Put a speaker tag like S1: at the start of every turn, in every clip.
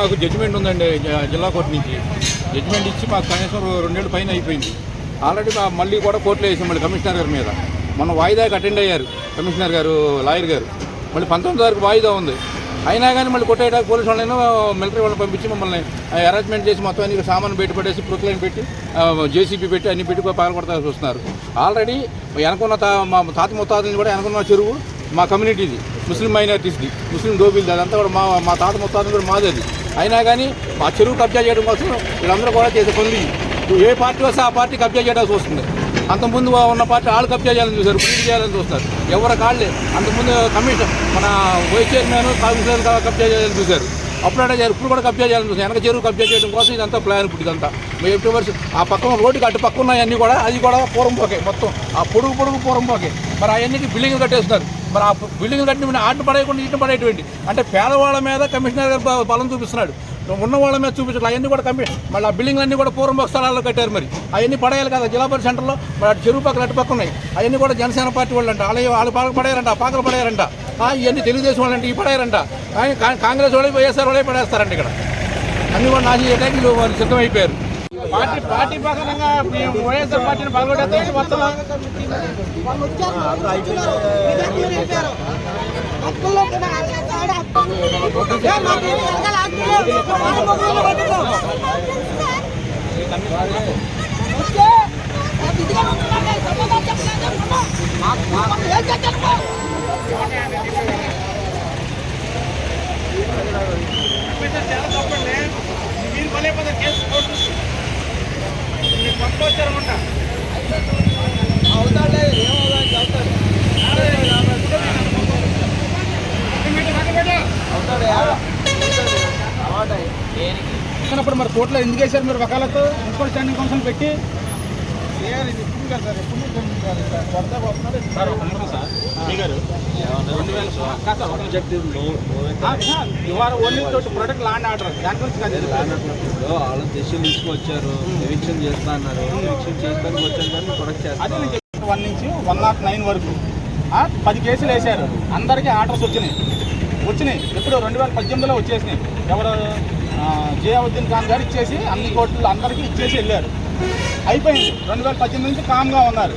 S1: మాకు జడ్జిమెంట్ ఉందండి జిల్లా కోర్టు నుంచి. జడ్జిమెంట్ ఇచ్చి మాకు కనీసం రెండేళ్ళు పైన అయిపోయింది. ఆల్రెడీ మా మళ్ళీ కూడా కోర్టులో వేసాం మళ్ళీ కమిషనర్ గారి మీద. మొన్న వాయిదాకి అటెండ్ అయ్యారు కమిషనర్ గారు లాయర్ గారు. మళ్ళీ పంతొమ్మిది వరకు వాయిదా ఉంది. అయినా కానీ మళ్ళీ కొట్టేయడానికి పోలీసు వాళ్ళైనా మిలిటరీ వాళ్ళని పంపించి మమ్మల్ని అరేంజ్మెంట్ చేసి మొత్తం అన్ని సామాన్ పెట్టి పడేసి ప్రొక్లైన్ పెట్టి జేసీబీ పెట్టి అన్ని పెట్టి పాల్గొడతారు చూస్తున్నారు. ఆల్రెడీ వెనకున్న తా మా తాత ముత్తాతని కూడా వెనకున్న చెరువు మా కమ్యూనిటీది ముస్లిం మైనారిటీస్ది ముస్లిం డోబిల్ది అదంతా కూడా మా మా తాత ముత్తాతని కూడా మాదేది. అయినా కానీ మా చెరువు కబ్జా చేయడం కోసం వీళ్ళందరూ కూడా చేసే పనులు ఏ పార్టీ వస్తే ఆ పార్టీ కబ్జా చేయడానికి వస్తుంది. అంతకుముందు ఉన్న పార్టీ వాళ్ళు కబ్జా చేయాలని చూశారు పూర్తి చేయాలని చూస్తారు. ఎవరు కాళ్ళే. అంతకుముందు కమిషన్ మన వైస్ చైర్మన్ కమిషనర్ కబ్జా చేయాలని చూశారు. అప్పుడు అంటే ఇప్పుడు కూడా కబ్జా చేయాలని చూసాను వెనక చెరువు కబ్జా చేయడం కోసం ఇదంతా ప్లాన్ ఇప్పుడు ఇదంతా. మేము ఎప్పుడు వరకు ఆ పక్కన రోడ్డుకి అటు పక్క ఉన్నాయన్నీ కూడా అది కూడా పూర్వం పోకే మొత్తం. ఆ పొడుగు పొడుగు పూర్వం పోకే మరి అవన్నీ బిల్డింగ్లు కట్టేస్తున్నారు. మరి ఆ బిల్డింగ్లు కట్టిన ఆటను పడేయకుండా ఇటు పడేటువంటి. అంటే పేదవాళ్ళ మీద కమిషనర్ గారు బలం చూపిస్తున్నాడు. ఉన్న వాళ్ళ మీద చూపించాలి అవన్నీ కూడా కమి మళ్ళీ ఆ బిల్డింగ్లు అన్నీ కూడా పూర్వం స్థలాల్లో కట్టారు మరి. అవన్నీ పడేయాలి కదా. జిల్లా పరిషత్ సెంటర్లో మరి అటు చెరువు పక్కల అటు పక్క ఉన్నాయి. అవన్నీ కూడా జనసేన పార్టీ వాళ్ళు అంట వాళ్ళు వాళ్ళు పాకలు పడేయారంట పాకలు పడేయారంట ఇవన్నీ తెలుగుదేశం వాళ్ళు అంటే ఈ పడేయారంట కానీ కా- కాంగ్రెస్ వాళ్ళే వైఎస్ఆర్ వాళ్ళే పడేస్తారంట ఇక్కడ. అన్ని కూడా నాశనం చేయడానికి వాళ్ళు సిద్ధమైపోయారు.
S2: పార్టీ పార్టీ ప్రకారంగా మేము వైఎస్ఆర్ పార్టీని పగలగొట్టేస్తే మొత్తం
S3: వాళ్ళు వచ్చారు వచ్చారు. ఇదే మీరు చెప్పారు. హక్కుల్లో కూడా ఆడ హక్కు. ఏ మాకు ఏమీ వెనకాల హక్కు లేదు. వాళ్ళ మొబైల్లో పెట్టుకో. వచ్చే. ఆ బిడ్డగా ఉంటున్నాడే. సమాధానం చెప్పలేదు. మాకు మాకు ఏం చేశారు?
S2: చాలా తప్పండి మీరు భలే పద కేసు కోర్టు మీరు పంపొచ్చారన్నమాట అవుతాడు మరి కోర్టులో ఎందుకు వేశారు మీరు వకాలతో మున్సిపల్ స్టాండింగ్ కౌన్సిల్ పెట్టి? ప్రొడక్ట్ లాండ్ ఆర్డర్ దాని గురించి
S4: వాళ్ళు దేశం తీసుకొచ్చారు. ఎవిక్షన్ చేస్తా అన్నారు. ఎవిక్షన్ చేయడానికి వచ్చాను కానీ ప్రొడక్ట్ చేస్తాను
S2: వన్ నుంచి వన్ నాట్ నైన్ వరకు. పది కేసులు వేశారు. అందరికీ ఆర్డర్స్ వచ్చినాయి. వచ్చినాయి. ఎప్పుడు? రెండు వేల పద్దెనిమిదిలో వచ్చేసినాయి. ఎవరు? జియావుద్దీన్ ఖాన్ గారు ఇచ్చేసి అన్ని కోర్టులు అందరికీ ఇచ్చేసి వెళ్ళారు. అయిపోయింది. రెండు వేల పద్దెనిమిది నుంచి కామ్గా ఉన్నారు.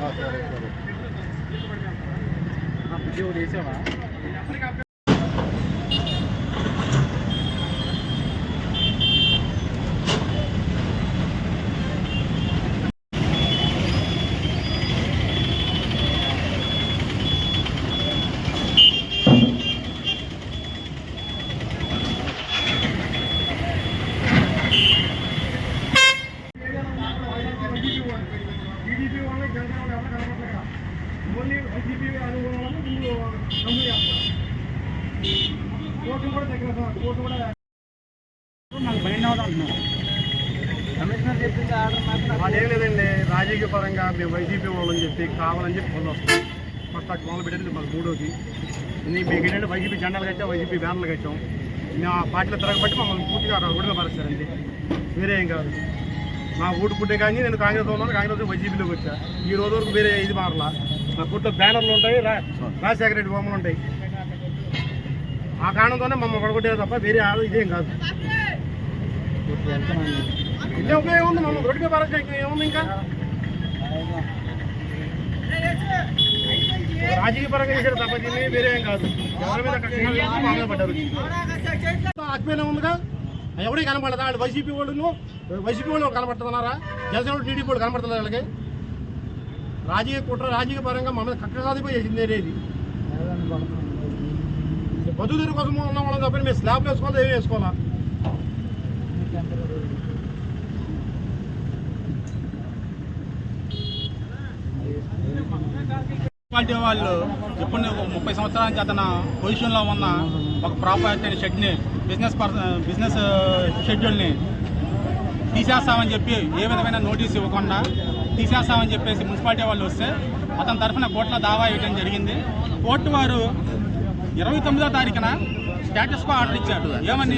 S2: సరే సరే వాళ్ళే జనసేన వాళ్ళు ఎవరు కనపడలేక ఓన్లీ వైసీపీ అనుభవం వల్ల ముందు నమ్ము చేస్తారు కోర్టు కూడా దగ్గర కోర్టు కూడా నాకు భయం అంటున్నారు
S4: కమిషనర్ చెప్పింది ఆర్డర్ మాత్రం
S2: అదేం. లేదండి రాజకీయ పరంగా మేము వైసీపీ వాళ్ళని చెప్పి కావాలని చెప్పి పొంది వస్తాం ఫస్ట్ అక్కడ మొదలు పెట్టేది మాకు మూడోది. మీకు ఏంటంటే వైసీపీ జెండాలు కట్టాం వైసీపీ బ్యానర్లు కట్టాం. మేము ఆ పార్టీలో తిరగబట్టి మమ్మల్ని పూర్తిగా రోడ్డులో పరుస్తారండి వేరే కాదు. మా ఊటు పుట్టే కానీ నేను కాంగ్రెస్ ఉన్నాను కాంగ్రెస్ వైసీపీలోకి వచ్చా. ఈ రోజు వరకు వేరే ఇది మారలా. మా కుట్లో బ్యానర్లు ఉంటాయి రాజశేఖర రెడ్డి బొమ్మలు ఉంటాయి. ఆ కారణంతోనే మమ్మల్ని పడగొట్టారు తప్ప వేరే ఆ- ఇదేం కాదు. ఇంకే ఉపయోగం ఉంది మమ్మల్ని రోడ్డుగా పారేస్తే ఏముంది ఇంకా? రాజకీయ పరంగా చేశారు తప్ప దీన్ని వేరే ఏం కాదు. ఎవరి మీద కక్షగా పడ్డారు. ఆత్మీయంగా ఉందిగా? ఎవరికి కనపడదా వాళ్ళు వైసీపీ వాళ్ళు వైసీపీ వాళ్ళు కనపడుతున్నారా? జనసేన వాళ్ళు టీడీపీ వాళ్ళు కనపడుతున్నారు వాళ్ళకి? రాజకీయ కుట్ర రాజకీయ పరంగా మమ్మల్ని మీద కక్ష సాధిపై చేసింది ఏది? బతుకుదీరు కోసం ఉన్న వాళ్ళని తప్పని మీరు స్లాబ్ వేసుకోవాలి ఏం వేసుకోవాలా?
S5: మున్సిపాలిటీ వాళ్ళు ఇప్పుడు నువ్వు ముప్పై సంవత్సరాల నుంచి అతను పొజిషన్లో ఉన్న ఒక ప్రాపర్టీ షెడ్ని బిజినెస్ పర్సన్ బిజినెస్ షెడ్యూల్ని తీసేస్తామని చెప్పి ఏ విధమైన నోటీస్ ఇవ్వకుండా తీసేస్తామని చెప్పేసి మున్సిపాలిటీ వాళ్ళు వస్తే అతని తరఫున కోర్టులో దావా ఇవ్వడం జరిగింది. కోర్టు వారు ఇరవై తొమ్మిదో తారీఖున స్టేటస్ కో ఆర్డర్ ఇచ్చారు ఏమని?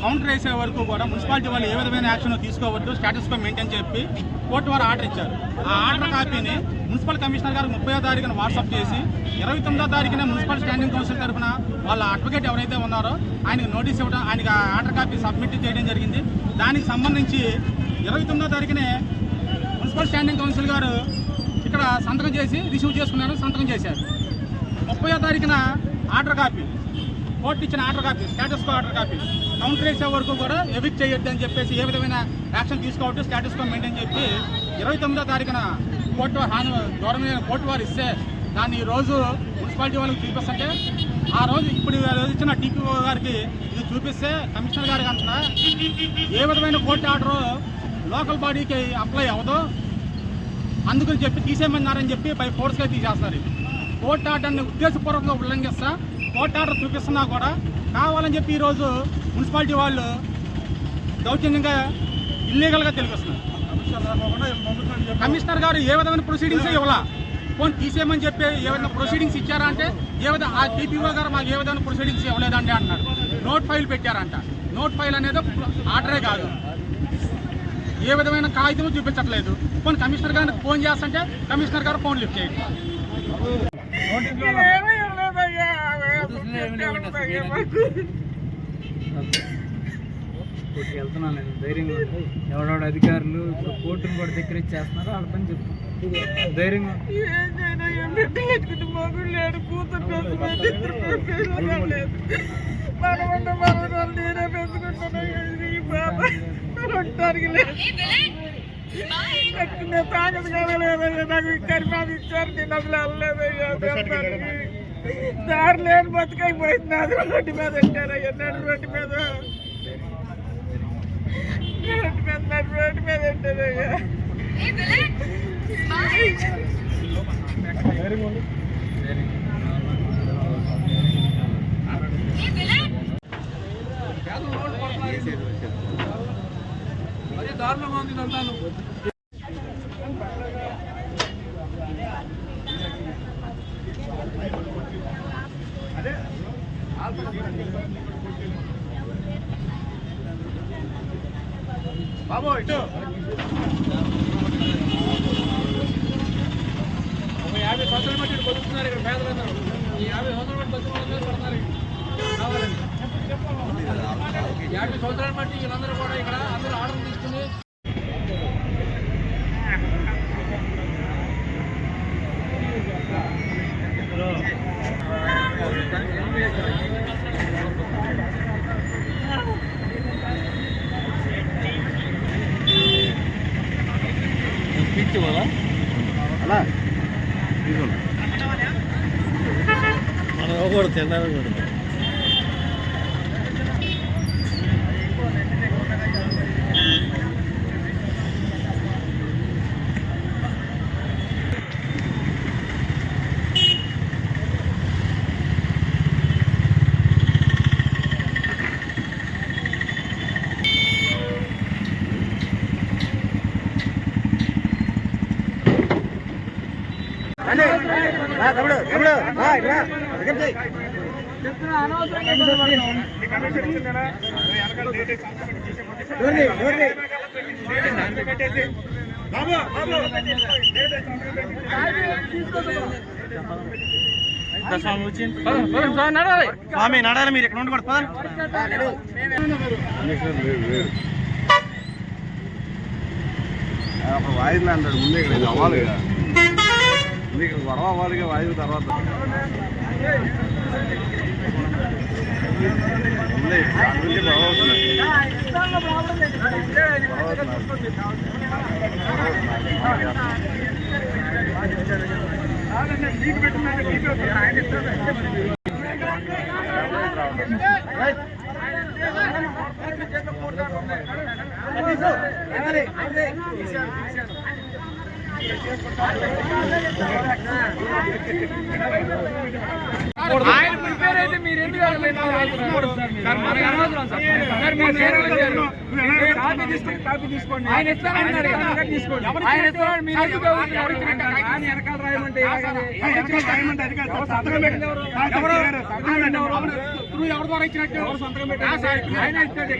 S5: కౌంటర్ వేసే వరకు కూడా మున్సిపాలిటీ వాళ్ళు ఏ విధమైన యాక్షన్ తీసుకోవద్దు స్టేటస్ కో మెయింటైన్ చెప్పి కోర్టు వారు ఆర్డర్ ఇచ్చారు. ఆ ఆర్డర్ కాపీని మున్సిపల్ కమిషనర్ గారు ముప్పై తారీఖున వాట్సాప్ చేసి ఇరవై తొమ్మిదో తారీఖున మున్సిపల్ స్టాండింగ్ కౌన్సిల్ తరఫున వాళ్ళ అడ్వకేట్ ఎవరైతే ఉన్నారో ఆయనకి నోటీస్ ఇవ్వడం ఆయనకి ఆ ఆర్డర్ కాపీ సబ్మిట్ చేయడం జరిగింది. దానికి సంబంధించి ఇరవై తొమ్మిదో తారీఖునే మున్సిపల్ స్టాండింగ్ కౌన్సిల్ గారు ఇక్కడ సంతకం చేసి రిసీవ్ చేసుకున్నారు సంతకం చేశారు. ముప్పై తారీఖున ఆర్డర్ కాపీ. కోర్టు ఇచ్చిన order copy status quo order copy. Counter వేసే వరకు కూడా ఎవిక్ చేయొద్దు అని చెప్పేసి ఏ విధమైన యాక్షన్ తీసుకోవద్దు స్టేటస్ కో మెయింటైన్ చెప్పి ఇరవై తొమ్మిదో తారీఖున కోర్టు హాని గవర్నమెంట్ కోర్టు వారు ఇస్తే దాన్ని ఈ రోజు మున్సిపాలిటీ వాళ్ళకి చూపిస్తుంటే ఆ రోజు ఇప్పుడు రోజు ఇచ్చిన టీపీఓ గారికి ఇది చూపిస్తే కమిషనర్ గారికి అంటున్నా ఏ విధమైన కోర్టు ఆర్డర్ లోకల్ బాడీకి అప్లై అవ్వదు. అందుకని చెప్పి తీసేయమన్నారని చెప్పి బై ఫోర్స్గా తీసేస్తారు ఇది. కోర్టు ఆర్డర్ని ఉద్దేశపూర్వకంగా ఉల్లంఘిస్తా కోర్టు ఆర్డర్ చూపిస్తున్నా కూడా కావాలని చెప్పి ఈరోజు మున్సిపాలిటీ వాళ్ళు దౌర్జన్యంగా ఇల్లీగల్గా తెలిపిస్తున్నారు కమిషనర్ గారు ఏ విధమైన ప్రొసీడింగ్స్ ఇవ్వాలా? ఫోన్ తీసేయమని చెప్పి ఏ విధంగా ప్రొసీడింగ్స్ ఇచ్చారా అంటే ఏ విధంగా ఆ టీపీఓ గారు మాకు ఏ విధమైన ప్రొసీడింగ్స్ ఇవ్వలేదండి అంటున్నారు. నోట్ ఫైల్ పెట్టారంట. నోట్ ఫైల్ అనేది ఆర్డరే కాదు. ఏ విధమైన కాగితం చూపించట్లేదు. ఫోన్ కమిషనర్ గారికి ఫోన్ చేస్తుంటే కమిషనర్ గారు ఫోన్ లిఫ్ట్ చేయండి.
S4: కోర్టుకి వెళ్తున్నాను నేను ధైర్యంగా ఉంది. ఎవడెవడ అధికారులు ఇప్పుడు కోర్టును కూడా దగ్గర ఇచ్చేస్తున్నారు వాళ్ళ పని చెప్పు ధైర్యంగా ఉంది.
S6: దారి లేని బతుకైపోయింది అది రోడ్డు మీద పెట్టారయ్యా నడు రోడ్డు మీద రోడ్డు మీద నడు రోడ్డు మీద పెట్టారయ్యా
S5: అదే దారుణంగా ఉంది ఇదంతాను.
S2: బాబు ఇటు
S5: ఒక యాభై సంవత్సరాలు బట్టి ఇక్కడ బతుకుతున్నారు ఇక్కడ పేదలందరూ ఈ యాభై సంవత్సరాలు బట్టి బతుకున్న వాళ్ళ పడుతున్నారు కావాలండి యాభై సంవత్సరాలు బట్టి వీళ్ళందరూ కూడా ఇక్కడ అందరూ ఆర్డర్ తీసుకుని
S2: తమ్ముడు తమ్ముడు కమిషన్ ఇచ్చిందా వెనకాల బాబు బాబు. నడాలి స్వామి నడాలి మీరు ఇక్కడ ఉండకూడదు
S4: అప్పుడు వాయిదా అంటాడు ముందే ఇక్కడ అవ్వాలి కదా. మీకు గొడవ వాళ్ళకి వాయువు తర్వాత పెట్టిన
S5: ఆయన ఇస్తానన్నారు తీసుకోండి ఆయన ఇస్తాడు మీరు ఆయన వెనకాల రాయమంటే ఎవరి
S7: ద్వారా ఇచ్చినట్టు
S5: ఆయన
S4: ఇస్తాడు